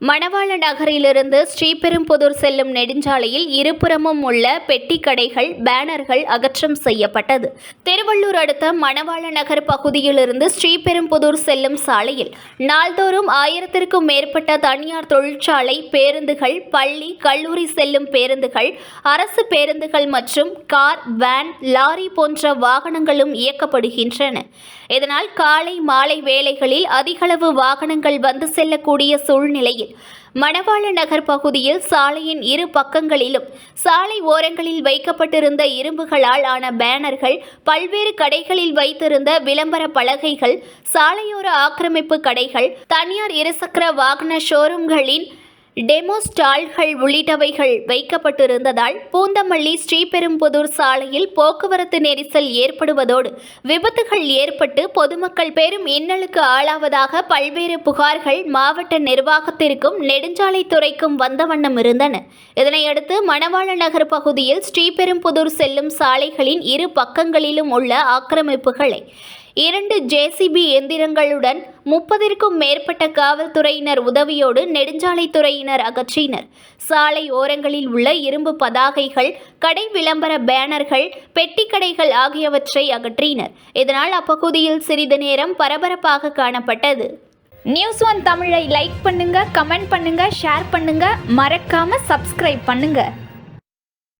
மணவாள நகரிலிருந்து ஸ்ரீபெரும்புதூர் செல்லும் நெடுஞ்சாலையில் இருபுறமும் உள்ள பெட்டி கடைகள் பேனர்கள் அகற்றம் செய்யப்பட்டது. திருவள்ளூர் அடுத்த மணவாள நகர் பகுதியிலிருந்து ஸ்ரீபெரும்புதூர் செல்லும் சாலையில் நாள்தோறும் ஆயிரத்திற்கும் மேற்பட்ட தனியார் தொழிற்சாலை பேருந்துகள் பள்ளி கல்லூரி செல்லும் பேருந்துகள் அரசு பேருந்துகள் மற்றும் கார் வேன் லாரி போன்ற வாகனங்களும் இயக்கப்படுகின்றன. இதனால் காலை மாலை வேளைகளில் அதிகளவு வாகனங்கள் வந்து செல்லக்கூடிய சூழ்நிலையில் மணவாள நகர் பகுதியில் சாலையின் இரு பக்கங்களிலும் சாலை ஓரங்களில் வைக்கப்பட்டிருந்த இரும்புகளால் ஆன பேனர்கள் பல்வேறு கடைகளில் வைத்திருந்த விளம்பர பலகைகள் சாலையோர ஆக்கிரமிப்பு கடைகள் தனியார் இருசக்கர வாகன ஷோரூம்களின் டெமோ ஸ்டால்கள் உள்ளிட்டவைகள் வைக்கப்பட்டிருந்ததால் பூந்தமல்லி ஸ்ரீபெரும்புதூர் சாலையில் போக்குவரத்து நெரிசல் ஏற்படுவதோடு விபத்துகள் ஏற்பட்டு பொதுமக்கள் பெரும் இன்னலுக்கு ஆளாவதாக பல்வேறு புகார்கள் மாவட்ட நிர்வாகத்திற்கும் நெடுஞ்சாலைத்துறைக்கும் வந்த வண்ணம் இருந்தன. இதனையடுத்து மணவாள நகர் பகுதியில் ஸ்ரீபெரும்புதூர் செல்லும் சாலைகளின் இரு பக்கங்களிலும் உள்ள ஆக்கிரமிப்புகளை இரண்டு ஜேசிபி எந்திரங்களுடன் முப்பதிற்கும் மேற்பட்ட காவல்துறையினர் உதவியோடு நெடுஞ்சாலைத்துறையினர் அகற்றினர். சாலை ஓரங்களில் உள்ள இரும்பு பதாகைகள் கடை விளம்பர பேனர்கள் பெட்டி கடைகள் ஆகியவற்றை அகற்றினர். இதனால் அப்பகுதியில் சிறிது நேரம் பரபரப்பாக காணப்பட்டது. நியூஸ் ஒன் தமிழை லைக் பண்ணுங்க கமெண்ட் பண்ணுங்க ஷேர் பண்ணுங்க. மறக்காம சப்ஸ்கிரைப் பண்ணுங்க.